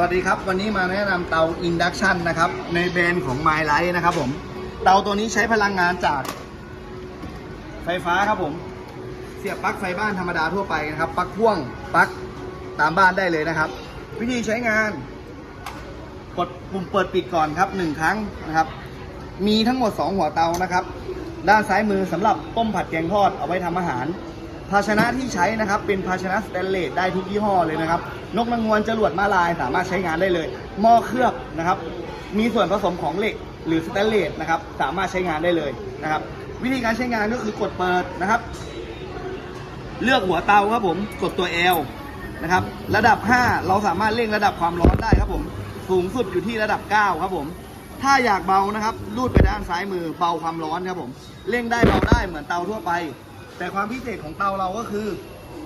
วัสดีครับ วันนี้มาแนะนำเตาอินดักชันนะครับ ในแบรนด์ของ My l i ท์นะครับผม เตาตัวนี้ใช้พลังงานจาก ไฟฟ้าครับผม เสียบปลั๊กไฟบ้านธรรมดาทั่วไปนะครับปลั๊กพ่วงปลั๊กตามบ้านได้เลยนะครับ วิธีใช้งาน กดปุ่มเปิดปิดก่อนครับหนึ่งครั้งนะครับ มีทั้งหมด 2 หัวเตานะครับ ด้านซ้ายมือสำหรับต้มผัดแกงทอดเอาไว้ทำอาหาร ภาชนะที่ใช้นะครับเป็นภาชนะสแตนเลสได้ทุกยี่ห้อเลยนะครับ นกนางนวลจรวดมาลายสามารถใช้งานได้เลย หม้อเคลือบนะครับ มีส่วนผสมของเหล็กหรือสแตนเลสนะครับสามารถใช้งานได้เลยนะครับ วิธีการใช้งานก็คือกดเปิดนะครับ เลือกหัวเตาครับผมกดตัว L นะครับ ระดับ 5 เราสามารถเร่งระดับความร้อนได้ครับผม สูงสุดอยู่ที่ระดับ 9 ครับผม ถ้าอยากเบานะครับ ลูดไปด้านซ้ายมือเบาความร้อนครับผม เร่งได้เบาได้เหมือนเตาทั่วไป แต่ความพิเศษของเตาเราก็คือ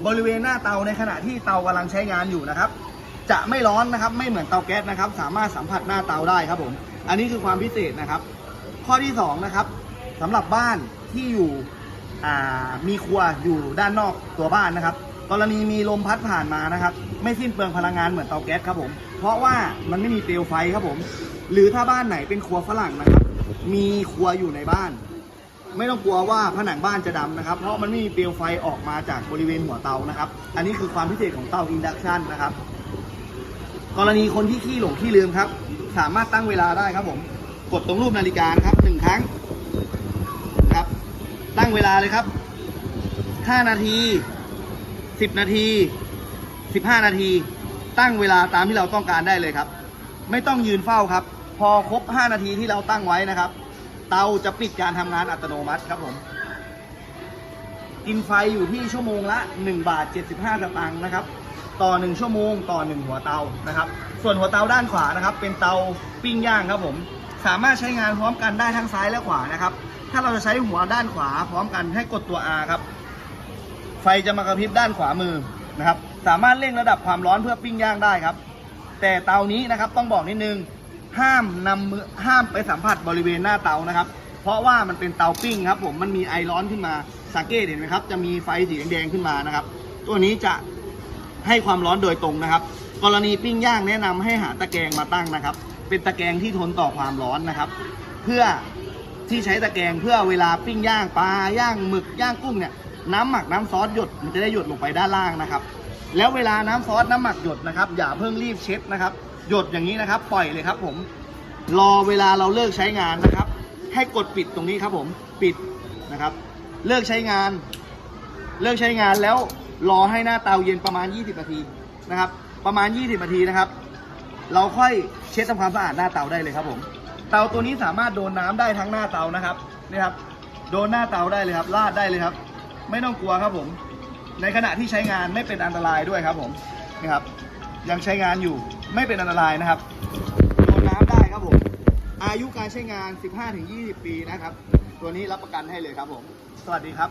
บริเวณหน้าเตาในขณะที่เตากำลังใช้งานอยู่นะครับ จะไม่ร้อนนะครับ ไม่เหมือนเตาแก๊สนะครับ สามารถสัมผัสหน้าเตาได้ครับผม อันนี้คือความพิเศษนะครับ ข้อที่สองนะครับสำหรับบ้านที่อยู่มีครัวอยู่ด้านนอกตัวบ้านนะครับกรณีมีลมพัดผ่านมานะครับ ไม่สิ้นเปลืองพลังงานเหมือนเตาแก๊สครับผม เพราะว่ามันไม่มีเปลวไฟครับผม หรือถ้าบ้านไหนเป็นครัวฝรั่งนะครับ มีครัวอยู่ในบ้าน ไม่ต้องกลัวว่าผนังบ้านจะดำนะครับ เพราะมันไม่มีเปลวไฟออกมาจากบริเวณหัวเตานะครับ อันนี้คือความพิเศษของเตาอินดักชันนะครับ กรณีคนที่ขี้หลงขี้ลืมครับ สามารถตั้งเวลาได้ครับผม กดตรงรูปนาฬิกาครับหนึ่งครั้งครับ ตั้งเวลาเลยครับ 5 นาที 10 นาที 15 นาที ตั้งเวลาตามที่เราต้องการได้เลยครับ ไม่ต้องยืนเฝ้าครับ พอครบ 5 นาทีที่เราตั้งไว้นะครับ เตาจะปิดการทำงานอัตโนมัติครับผม กินไฟอยู่ที่ชั่วโมงละ 1 บาท 75สตางค์นะครับ ต่อ 1 ชั่วโมงต่อ 1 หัวเตานะครับ ส่วนหัวเตาด้านขวานะครับ เป็นเตาปิ้งย่างครับผม สามารถใช้งานพร้อมกันได้ทั้งซ้ายและขวานะครับ ถ้าเราจะใช้หัวด้านขวาพร้อมกันให้กดตัว R ครับ ไฟจะมากระพริบด้านขวามือนะครับ สามารถเร่งระดับความร้อนเพื่อปิ้งย่างได้ครับ แต่เตานี้นะครับต้องบอกนิดนึง ห้ามนำมือห้ามไปสัมผัสบริเวณหน้าเตานะครับ เพราะว่ามันเป็นเตาปิ้งครับผมมันมีไอร้อนขึ้นมาสังเกตเห็นไหมครับ จะมีไฟสีแดงๆขึ้นมานะครับ ตัวนี้จะให้ความร้อนโดยตรงนะครับ กรณีปิ้งย่างแนะนำให้หาตะแกรงมาตั้งนะครับ เป็นตะแกรงที่ทนต่อความร้อนนะครับ เพื่อที่ใช้ตะแกรงเพื่อเวลาปิ้งย่างปลาย่างหมึกย่างกุ้งเนี่ยน้ำหมักน้ำซอสหยดมันจะได้หยดลงไปด้านล่างนะครับ แล้วเวลาน้ำซอสน้ำหมักหยดนะครับ อย่าเพิ่งรีบเช็ดนะครับ หยดอย่างนี้นะครับ ปล่อยเลยครับ ผม รอเวลาเราเลิกใช้งานนะครับ ให้กดปิดตรงนี้ครับ ผมปิดนะครับ เลิกใช้งาน เลิกใช้งานแล้วรอให้หน้าเตาเย็นประมาณ 20นาทีนะครับ ประมาณ 20นาทีนะครับ เราค่อยเช็ดทำความสะอาดหน้าเตาได้เลยครับผม เตาตัวนี้สามารถโดนน้ำได้ทั้งหน้าเตานะครับนี่ครับ โดนหน้าเตาได้เลยครับลาดได้เลยครับ ไม่ต้องกลัวครับผม ในขณะที่ใช้งานไม่เป็นอันตรายด้วยครับผมนี่ครับ ยังใช้งานอยู่ ไม่เป็นอันตรายนะครับโดนน้ำได้ครับผม อายุการใช้งาน 15-20 ปีนะครับ ตัวนี้รับประกันให้เลยครับผม สวัสดีครับ